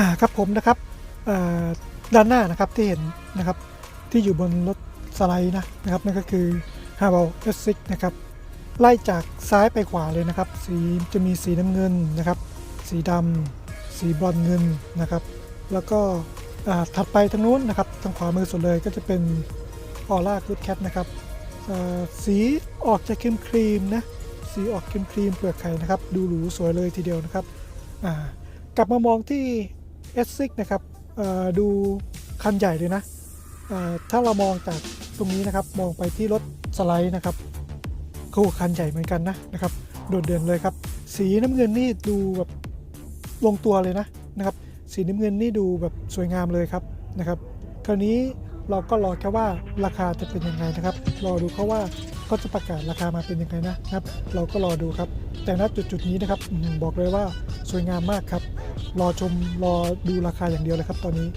อ่าครับผมนะครับด้านหน้านะครับที่เห็นนะครับที่อยู่บนรถสไลด์นะนะครับนั่นก็คือ h a v e l S6 นะครับไล่จากซ้ายไปขวาเลยนะครับ สีจะมีสีน้ำเงินนะครับ สีดำสีบรอนเงินนะครับ แล้วก็ถัดไปทางนู้นนะครับทางขวามือสุดเลยก็จะเป็นออร่ากูดแคทนะครับสีออกจะครีมครีมนะสีออกครีมครีมเปลือกไข่นะครับ ดูหรูสวยเลยทีเดียวนะครับกลับมามองที่ S6 นะครับดูคันใหญ่เลยนะถ้าเรามองจากตรงนี้นะครับมองไปที่รถสไลด์นะครับโอ้คันใหญ่เหมือนกันนะนะครับโดดเด่นเลยครับ สีน้ำเงินนี่ดูแบบลงตัวเลยนะนะครับ สีน้ำเงินนี่ดูแบบสวยงามเลยครับนะครับ คราวนี้เราก็รอแค่ว่าราคาจะเป็นยังไงนะครับ รอดูเขาว่าเขาจะประกาศราคามาเป็นยังไงนะครับ เราก็รอดูครับ แต่ณจุดจุดนี้นะครับบอกเลยว่าสวยงามมากครับ รอชมรอดูราคาอย่างเดียวเลยครับตอนนี้